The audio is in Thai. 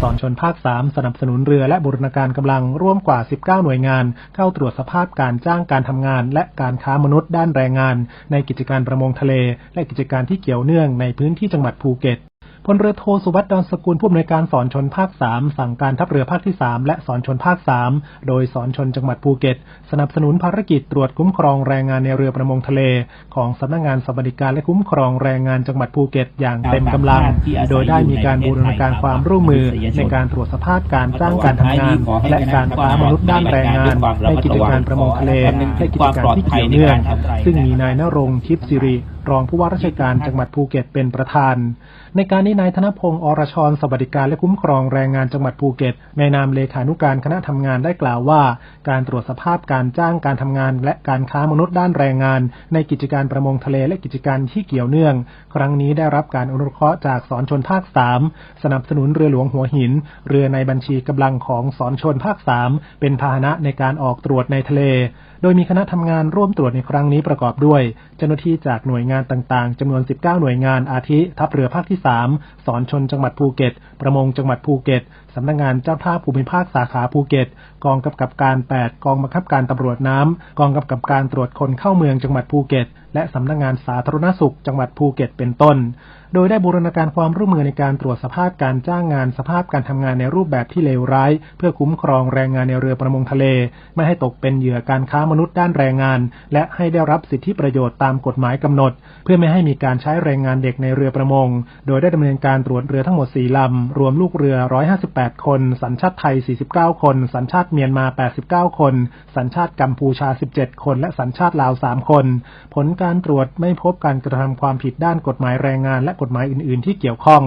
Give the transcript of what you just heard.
สอนชนภาค 3 สนับสนุนเรือและบูรณาการกำลังร่วมกว่า 19 หน่วยงาน เข้าตรวจสภาพการจ้างการทำงาน และการค้ามนุษย์ด้านแรงงาน ในกิจการประมงทะเล และกิจการที่เกี่ยวเนื่องในพื้นที่จังหวัดภูเก็ต พลเรือโทสุวัสด์ดอนสกุลผู้อำนวยการสอนชนภาค3สั่งการทัพเรือภาคที่3และสอนชนภาค3โดยสอนชนจังหวัดภูเก็ต สนับสนุนภารกิจตรวจคุ้มครองแรงงานในเรือประมงทะเล ของสำนักงานสวัสดิการและคุ้มครองแรงงานจังหวัดภูเก็ต อย่างเต็มกำลัง โดยได้มีการบูรณาการความร่วมมือในการตรวจสภาพการจ้างการทำงาน และการค้ามนุษย์ด้านแรงงานในกิจการประมงทะเลและกิจการที่เกี่ยวเนื่องซึ่งมีนายนรงค์ทิพย์สิริรองผู้ว่าราชการจังหวัดภูเก็ตเป็นประธาน ในการนี้นายธนพงศ์อรชรสวัสดิการและคุ้มครองแรงงานจังหวัดภูเก็ต ในนามเลขานุการคณะทำงานได้กล่าวว่า การตรวจสภาพการจ้างการทำงาน และการค้ามนุษย์ด้านแรงงาน ในกิจการประมงทะเลและกิจการที่เกี่ยวเนื่อง ครั้งนี้ได้รับการอนุเคราะห์จากสอนชนภาค3สนับสนุนเรือหลวงหัวหิน เรือในบัญชีกำลังของสอนชนภาค3เป็นพาหนะในการออกตรวจในทะเล โดยมีคณะทำงานร่วมตรวจในครั้งนี้ประกอบด้วย เจ้าหน้าที่จากหน่วยงานต่างๆจำนวน 19 หน่วยงานอาทิ ทัพเรือภาคที่ 3 สอนชนจังหวัดภูเก็ต ประมงจังหวัดภูเก็ตสำนักงานเจ้าท่าภูมิภาคสาขาภูเก็ต กองกำกับการ 8 กองบังคับการตำรวจน้ำกองกำกับการตรวจคนเข้าเมืองจังหวัดภูเก็ต และสำนักงานสาธารณสุข จังหวัดภูเก็ตเป็นต้น โดยได้บูรณาการความร่วมมือในการตรวจสภาพการจ้างงานสภาพการทำงานในรูปแบบที่เลวร้าย เพื่อคุ้มครองแรงงานในเรือประมงทะเล ไม่ให้ตกเป็นเหยื่อการค้าามนุษย์ด้านแรงงาน และให้ได้รับสิทธิประโยชน์ตามกฎหมายกำหนด เพื่อไม่ให้มีการใช้แรงงานเด็กในเรือประมง โดยได้ดำเนินการตรวจเรือทั้งหมด 4 ลำ รวมลูกเรือ 158 คน สัญชาติไทย 49 คน สัญชาติเมียนมา 89 คน สัญชาติกัมพูชา 17 คน และสัญชาติลาว 3 คน ผลการตรวจไม่พบการกระทำความผิดด้านกฎหมายแรงงาน และกฎหมายอื่น ๆ ที่เกี่ยวข้อง